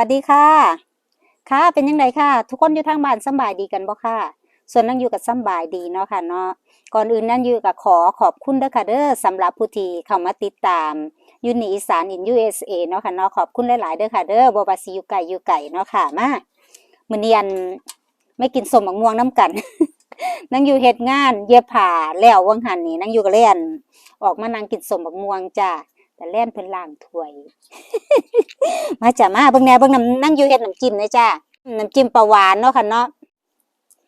วัสดีค่ะ ค่ะเป็นยังไงค่ะ ทุกคนอยู่ทางบ้านสบายดีกันบ่ค่ะ ส่วนนั่งอยู่กับสบายดีเนาะค่ะเนาะก่อนอื่นนั่นอยู่กับขอขอบคุณเด้อค่ะเด้อสำหรับผู้ที่เข้ามาติดตามยูนิอีสานอิน USA เอเนาะค่ะเนาะขอบคุณหลาย ๆ เด้อค่ะเด้อบ่ว่าสิอยู่ไกลอยู่ไกลเนาะค่ะมามื้อนี้อันไม่กินสมบักม่วงน้ำกันนั่งอยู่เฮ็ดงาน เย็บผ้าแล้ววังหันนี่นั่งอยู่ก็เล่นออกมานั่งกินสมบักม่วงจ้า แต่แล่นเพิ่นล้างถ้วย มาจ้ะมาเบิ่งแหน่เบิ่งน้ำนั่งอยู่เฮ็ดน้ำจิ้มเลยจ้าน้ำจิ้มปลาหวานเนาะค่ะเนาะ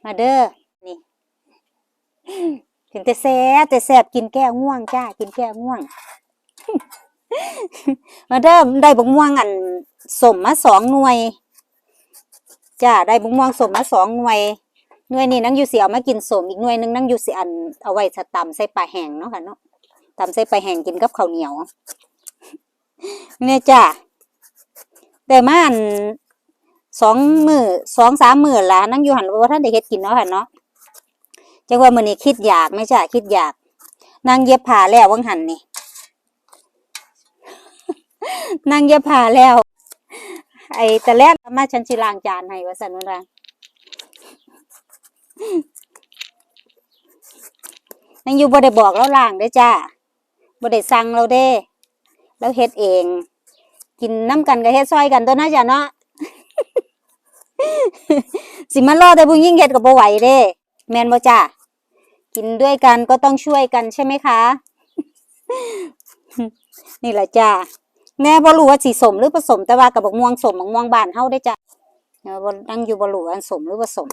มาเด้อนี่ถึงแต่แซ่บแต่แซ่บกินแก้ง่วงจ้ากินแก้ง่วง มาเด้อได้บักม่วงอันสมมาสองหน่วยจ้าได้บักม่วงสมมาสองหน่วยหน่วยนี้นั่งอยู่เสิเอามากินสมอีกหน่วยหนึงนั่งอยู่เสิอันเอาไว้สะตำใส่ปลาแห้งเนาะค่ะเนาะ ตำใส่ไปแห้งกินกับข้าวเหนียว เนี่ยจ้าแต่มาอันสองมือสองสามมือละนั่งอยู่หันว่าท่านได้เฮ็ดกินเนาะค่ะเนาะจังว่ามือนี้คิดอยากไม่ใช่คิดอยากนั่งเย็บผ้าแล้ววังหันนี่นั่งเย็บผ้าแล้ว ไอ้แต่แรกมาฉันสิลางจานให้ว่าซั่นว่านั่งอยู่บ่ได้บอกแล้วล้างเด้จ้า บ่ได้สั่งเราเด้แล้วเฮ็ดเอง กินน้ำกันก็เฮ็ดซอยกันตัวน่าจะเนาะสิมารอแต่ผู้หญิงเฮ็ดก็บ่ไหวเด้ แมนบ่จ้ากินด้วยกันก็ต้องช่วยกันใช่ไหมคะ นี่แหละจ้าแม่บ่รู้ว่าสิสมหรือผสม แต่ว่ากับบกม่วงสมบกม่วงบานเฮาได้จ้ะเออบ่นั่งอยู่บ่รู้ว่าอันสมหรือผสม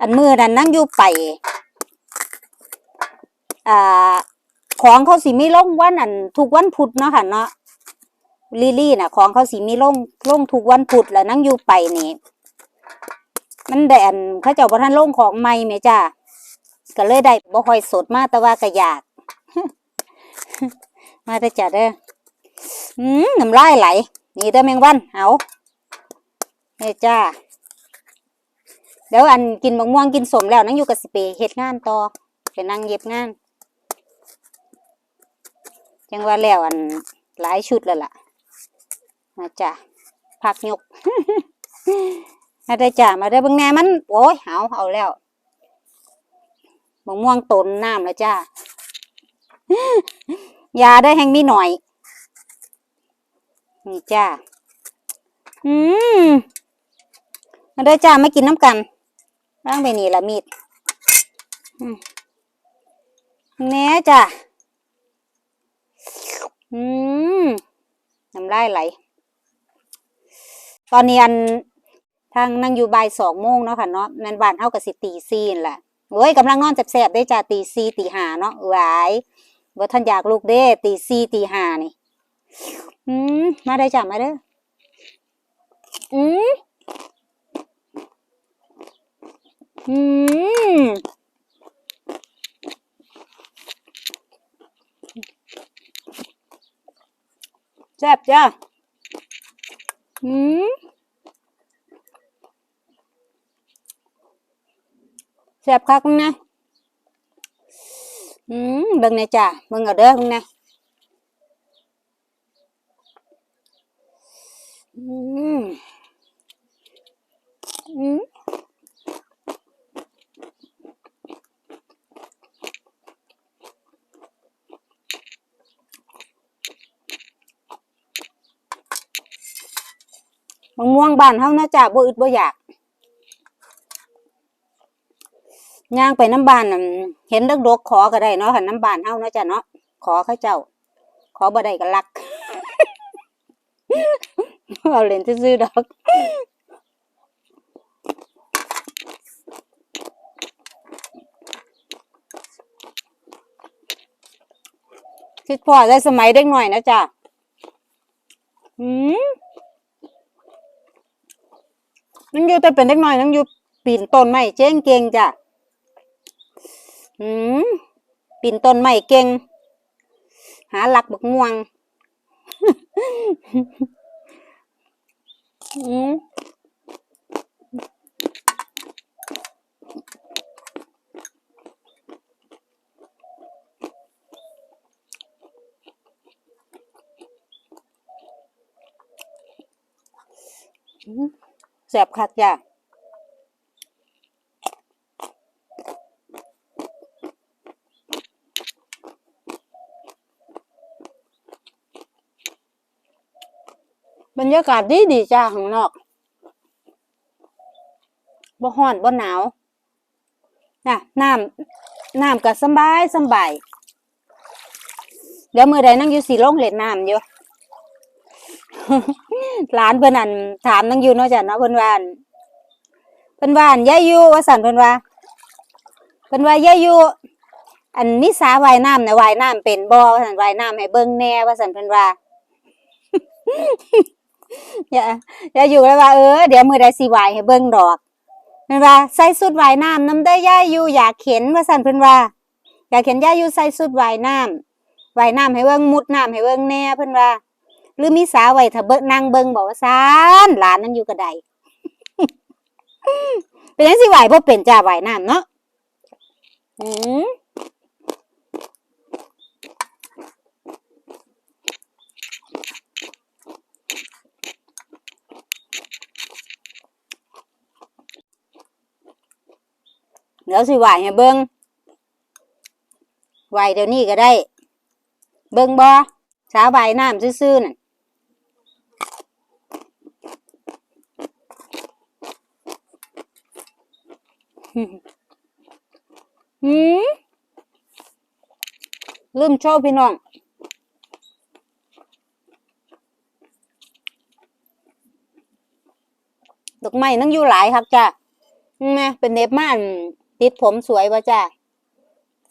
อันมือนั้นนั่งอยู่ไปอ่า ของเขาสิมีลงวันอันทุกวันพุธเนาะค่ะเนาะลิลี่น่ะ ของเขาสิมีลงลงทุกวันพุธแล้วนั่งอยู่ไปนี่มันได้อันเขาเจ้าบ่ทันลงของใหม่แม่จ้าก็เลยได้บ่ค่อยสดมากแต่ว่าก็อยาก มาได้อจ้ะเด้ออืมน้ำลายไหล นี่เด้อแมงวันเอานี่จ้าเดี๋ยวอันกินมะม่วงกินสมแล้วนั่งอยู่กับสิไปเฮ็ดงานต่อไปนั่งเย็บงาน จังว่าแล้วอันหลายชุดแล้วล่ะมาจ้ะพักยกมาได้จ้ะมาได้บิ่งแน่มัน โอ้ยเอาเอาแล้วมะม่วงต้นน้ำแล้วจ้ายาได้แห่งมีหน่อย นี่จ้า อืมมาได้จ้ามากินน้ำกันร่างไปนี่ละมีดแน่จ้า อืมน้ำลายไหล ตอนนี้อันทางนั่งอยู่บ่ายสองโมงเนาะค่ะเนาะแม่นบ้านเฮากับสิตีซีนแหละโอ้ยกำลังนอนแสบๆได้จ้าตีซีตีหาเนาะหวายบ่ทันอยากลูกเด้ตีซีตีหานี่ อืมมาได้จ้ามาเด้ออืมอืม แซ่บจ้าอืมแซ่บคักมึงนะอืมเบิ่งแหน่จ้าเบิ่งเอาเด้อมึงนะอืม มะม่วงบ้านเฮานะจ้าบ่อึดบ่อยากย่างไปน้ำบ้านเห็นดกๆขอก็ได้เนาะค่ะน้ำบ้านเฮานะจ้ะเนาะขอเขาเจ้า ขอบ่ได้ก็ลักเอาเล่นซื่อดอกคิดพอได้สมัยเด็กหน่อยนะจ๊ะอืมนั่ง อยู่แต่เป็นเด็กน่อยนั่งอยู่ปีนต้นไม้เจ๊งเก่งจ้ะอืมปีนต้นไม้เก่ง หาหลักบักม่วงอืม แสบคักจ้ะบรรยากาศดีดีจ้าข้างนอกบ่ฮ้อนบ่หนาวน่ะน้ำน้ำก็สบายสบายเดี๋ยวมื้อใดนั่งอยู่สิลงเล่นน้ำอยู่ หลานเพิ่นอั่นถามนังอยู่เนาะจ้ะเนาะเพิ่นว่านเพิ่นว่าอั่นยายอยู่ว่าสั่นเพิ่นว่าเพิ่นว่ายายอยู่อันมีสาว่ายน้ำน่ะว่ายน้ำเป็นบ่ว่าซั่นว่ายน้ำให้เบิ่งแน่ว่าซั่นเพิ่นว่าอย่าอย่าอยู่แล้วว่าเออเดี๋ยวมือใดสิไหวายให้เบิ่งดอกเพิ่นว่าใส่สุดว่ายน้ำน้ำได้ย่าอยู่อยากเข็นว่าสั่นเพิ่นว่าอยากเข็นย่าอยู่ใส่สุดว่ายน้ำว่ายน้ำให้เบิ่งมุดน้ำให้เบิ่งแน่เพิ่นว่า หรือมีสาไว้ถ้าเบิ่งนั่งเบิงบอกว่าซานหลานนั่งอยู่กระไดเป็นจังสิไหวบ่เป็นจ้าไหวน้ำเนาะอืมเดี๋ยวสิไหวให้เบิงไหวเดี๋ยวนี้ก็ได้ เบิงบ่สาไหวน้ำซื่อๆนั่น หืมลืมโชว์พี่น้อง ดอกไม้นั่งอยู่หลายครับจ้ะนี่เป็นเน็บม่านติดผมสวยป่ะจ้ะ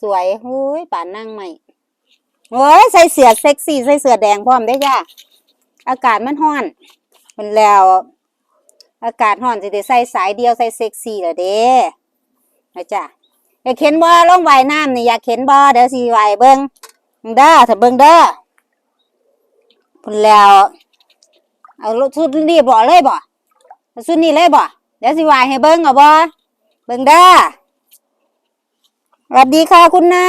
สวยหุ้ยป่านนั่งใหม่โอ้ยใส่เสื้อเซ็กซี่ใส่เสื้อแดงพร้อมได้จ้ะ อากาศมันร้อน มันแล้ว อากาศร้อนสิได้ใส่สายเดียวใส่เซ็กซี่ละเด้ นะจ้ะอยากเห็นบ่ลงว่ายน้ำนี่อยากเห็นบ่เดี๋ยวสิว่ายเบิ่งเด้อถ้าเบิ่งเด้อพุ่นแล้วเอาชุดรีบบ่เลยบ่อาชุดนี้เลยบ่เดี๋ยวสิว่ายให้เบิ่งเอาบ่เบิ่งเด้อสวัสดีค่ะคุณน้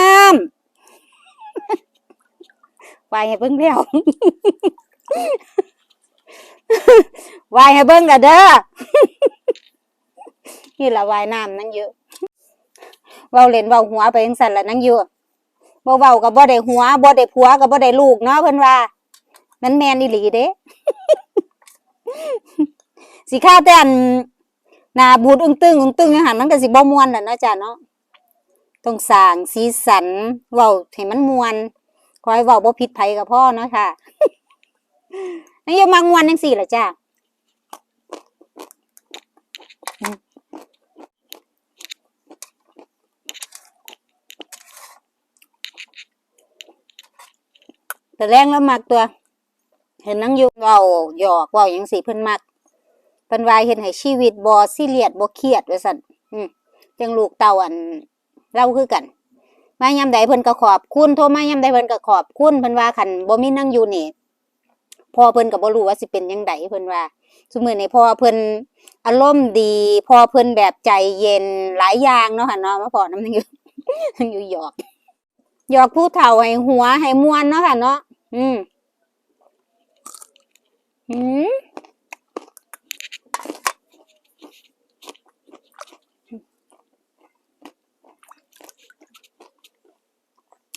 ำว่ายให้เบิ่งแล้วว่ายให้เบิ่งกันเด้อนี่ละว่ายน้ำนั่งอยู่ เว้าเล่นเว้าหัวไปจังซั่นละนั่งอยู่บ่เว้าก็บ่ได้หัวบ่ได้ผัวก็บ่ได้ลูกเนาะเพิ่นว่ามันแม่นอีหลีเด้สิค่าแต่อันหน้าบูดอึ้งตึงอึ้งตึงจังหันมันก็สิบ่ม่วนล่ะเนาะจ้ะเนาะต้องสร้างสีสันเว้าให้มันม่วนขอให้เว้าบ่ผิดไผก็พอเนาะค่ะนั่นย่ามามวนจังซี่ล่ะจ้ะ แต่แรงแล้วมักตัว เห็นนังอยู่เว้าหยอกเว้าหยังสิเพิ่นมักเพิ่นว่าเฮ็ดให้ชีวิตบ่ซีเรียสบ่เครียดว่าซั่นอืมจังลูกเต้าอันเราคือกันมายามใดเพิ่นก็ขอบคุณโทรมายามใดเพิ่นก็ขอบคุณเพิ่นว่าคันบ่มีนั่งอยู่นี่พ่อเพิ่นก็บ่รู้ว่าสิเป็นจังไดเพิ่นว่าซุมื้อนี้พ่อเพิ่นอารมณ์ดีพ่อเพิ่นแบบใจเย็นหลายอย่างเนาะค่ะเนาะมาพอน้ำนั่งอยู่นั่งอยู่หยอก หยอกผู้เฒ่าให้หัวให้มวนเนาะค่ะเนาะ อืม อืม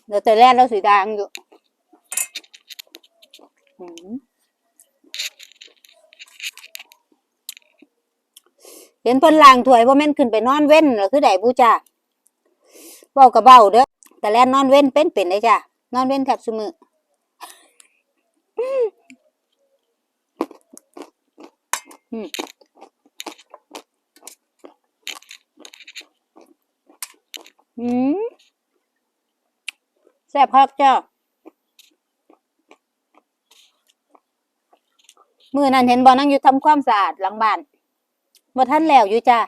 เดี๋ยวแต่แรกเราสีดางอยู่เห็นเพิ่นล้างถวยว่าแม่นขึ้นไปนอนเว้นเหรอคือไดบูจ้าเว้ากระเบ้าเด้อ แต่แลนนอนเว้นเป็นเป็นได้จ้ะนอนเว้นแทบซุมืออืมอืมแซ่บคักเจ้ามือนั้นเห็นบอนั่งอยู่ทำความสะอาดหลังบ้านบ่ท่านแล้วอยู่จ้า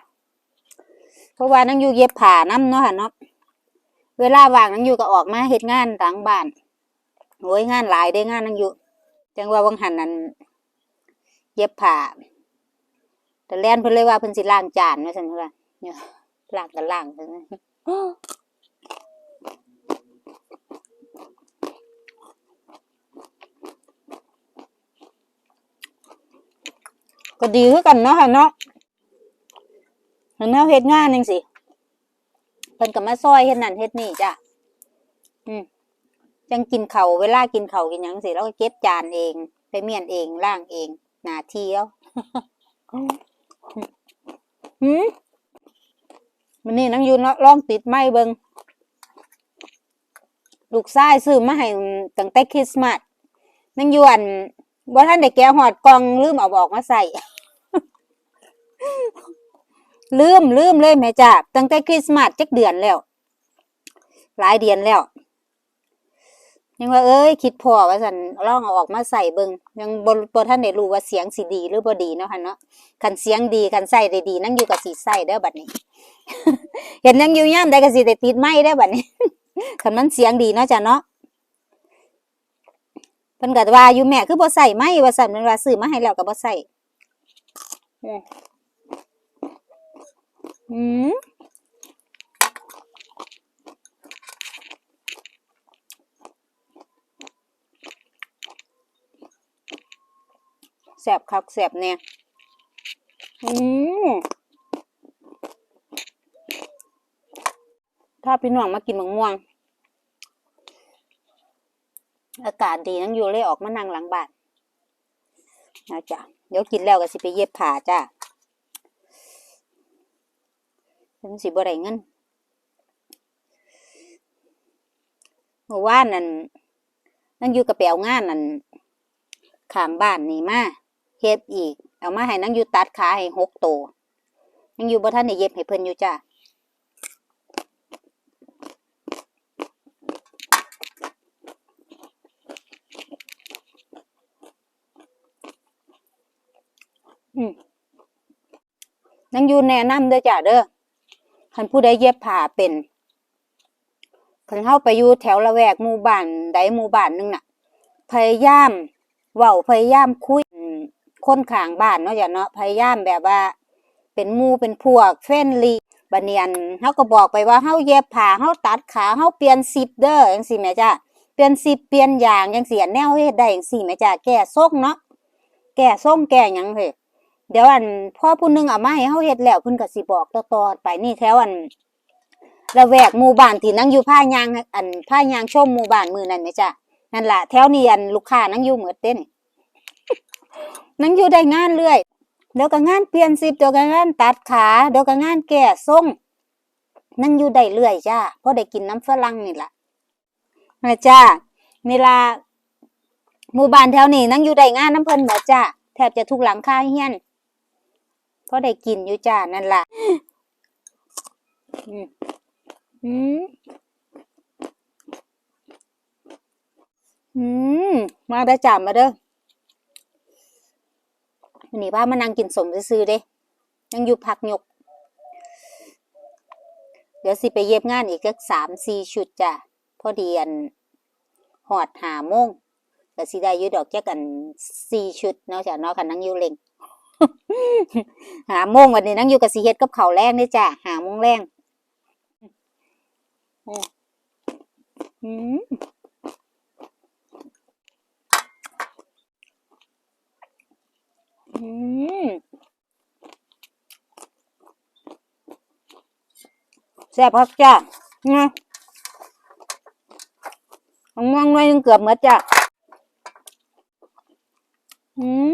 เพราะว่านั่งอยู่เย็บผ้าน้ำเนาะค่ะเนาะ เวลาว่างนั่งอยู่ก็ออกมาเฮ็ดงานหลังบ้านโอ้ยงานหลายได้งานนั่งอยู่จังว่าวังหันนั้นเย็บผ้าแต่แล่นเพิ่นเลยว่าเพิ่นสิล้างจานว่าซั่นว่าเนี่ยล้างก็ล้างซั่นนก็ดีคือกันเนาะค่ะเนาะเห็นแนวเฮ็ดงานจังซี่ พิ่นก็มาซอยเฮ็ดนั่นเฮ็ดนี่จ้ะอืมจังกินเขาวเวลากินเขากินหยังสิแล้วก็เก็บจานเอง ไปเมียนเองล้างเองหนาทีแล้วหืมมันนี่นังอยู่เนาะลองติดไม้เบิงลูกชายซื้อมาให้ตั้งแต่คริสต์มาสนังยู่อันบ่ทันได้แกะหอดกองลืมเอาออกมาใส่ ลืมลืมเลยแม่จ้าตั้งแต่คริสต์มาสจักเดือนแล้ว หลายเดือนแล้ว ยังว่าเอ้ยคิดพอว่าสันลองเอาออกมาใส่เบิงยังบ่บ่ท่านได้รู้ว่าเสียงสิดีหรือบ่ดีเนาะค่ะเนาะคันเสียงดีคันใส่ได้ดี นั่งอยู่กับสิใส่เด้อบัดนี้ เห็นนั่งอยู่ย่ามได้ก็สิได้ติดไม้ได้อบัดนี้คันมันเสียงดีเนาะจ้ะเนาะเพิ่นก็ว่าอยู่แม่คือบ่ใส่ไหมว่าซั่นเพิ่นว่าซื้อมาให้แล้วก็บ่ใส่ อืมแซ่บคักแซ่บแน่อืมถ้าพี่น้องมากินมะม่วง อากาศดีนั่งอยู่เลยออกมานั่งหลังบ้านนะจ๊ะเดี๋ยวกินแล้วก็สิไปเย็บผ้าจ้า เป็นสิบ่ได้เงินเมื่อวานนั่นนั่งอยู่กับแปลวงานนั่นข้างบ้านนี่มาเฮ็ดอีก เอามาให้นั่งอยู่ตัดขาให้หกโตวนั่งอยู่บ่ทันได้เย็บให้เพิ่นอยู่จ้าอืมนั่งอยู่แนะนำเด้อจ้ะเด้อ คันผู้ใดเย็บผ้าเป็นคันเข้าไปอยู่แถวละแวกหมู่บ้านใดหมู่บ้านหนึงน่ะ พยายามเว้าพยายามคุยอืมคนข้างบ้านเนาะจ้ะเนาะพยายามแบบว่า เป็นหมู่เป็นพวกเฟรนลี่บัดเนียนเฮาก็บอกไปว่าเฮาเย็บผ้าเฮาตัดขาเฮาเปลี่ยนซิปเด้อจังซี่แหมจ้ะเปลี่ยนซิปเปลี่ยนอย่างจังซี่อันแนวเฮ็ดได้จังซี่แหมจ้ะแก้ทรงเนาะแก้ทรงแก้หยังเฮ้ เดี๋ยวอันพ่อผู้หนึงเอามาให้เฮาเฮ็ดแล้วเพิ่นก็สิบอกต่อๆไปนี่แถวอันละแวกหมู่บ้านที่นั่งอยู่ผ้ายางอันผ้ายางชมหมู่บ้านมือนั้นแหมจ้ะนั่นล่ะแถวนี้อันลูกค้านั่งอยู่เหมือดเด้นนั่งอยู่ได้งานเรื่อยเดี๋ยวก็งานเปลี่ยนซิปเดี๋ยวก็งานตัดขาเดี๋ยวก็งานแก้ทรงนั่งอยู่ได้เรื่อยจ้าเพราะได้กินน้ำฝรั่งนี่ล่ะนะจ้าเวลาหมู่บ้านแถวนี้นั่งอยู่ได้งานน้ำเพิ่นหมดจ้าแทบจะทุกหลังคาเฮียน ก็ได้กินอยู่จ้านั่นล่ะอืมอืมอืมมาได้จ้ามาเด้อวันนี้ว่ามานั่งกินสมซื่อๆเด้ยังอยู่พักยก เดี๋ยวสิไปเย็บงานอีกสักสามสี่ชุดจ้ะพอดีอันหอดหาโมงก็สิได้ยู่ดอกจักกันสี่ชุดเนาะจ้ะเนาะคันนั่งอยู่เล็ง หาโมงวันนี้นั่งอยู่กับสีเฮ็ดกับเขาแรงนี่จ้ะหาโมงแรงอืมอืมแซ่บครับจ้ะนะเอาม่วงหน่อยหนึงเกือบเหมดจ้ะอืม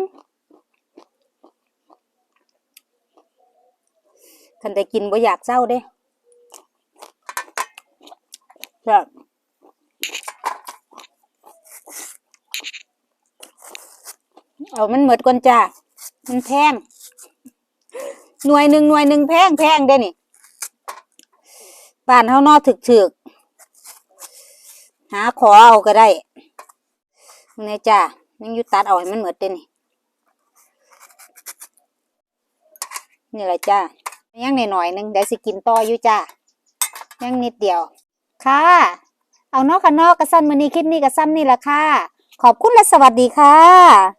คันได้กินบ่อยากเศร้าเด้เอามันเหมือดก่อนจ้ามันแพง หน่วยหนึ่งหน่วยหนึ่งแพงแพงเด้นี่บ้านเฮานอถึกถึกหาขอเอาก็ได้นี่จ้ายังยู่ตัดเอาให้มันเหมือดเด้นี่นี่แหละจ้า ยังหน่อยๆหนึงเดี๋ยวสิกินต่ออยู่จ้ายังนิดเดียว ค่ะ เอานอกกันนอกกระสั้นมือนี้คลิปนี้กระซ้ำนี่แหละค่ะ ขอบคุณและสวัสดีค่ะ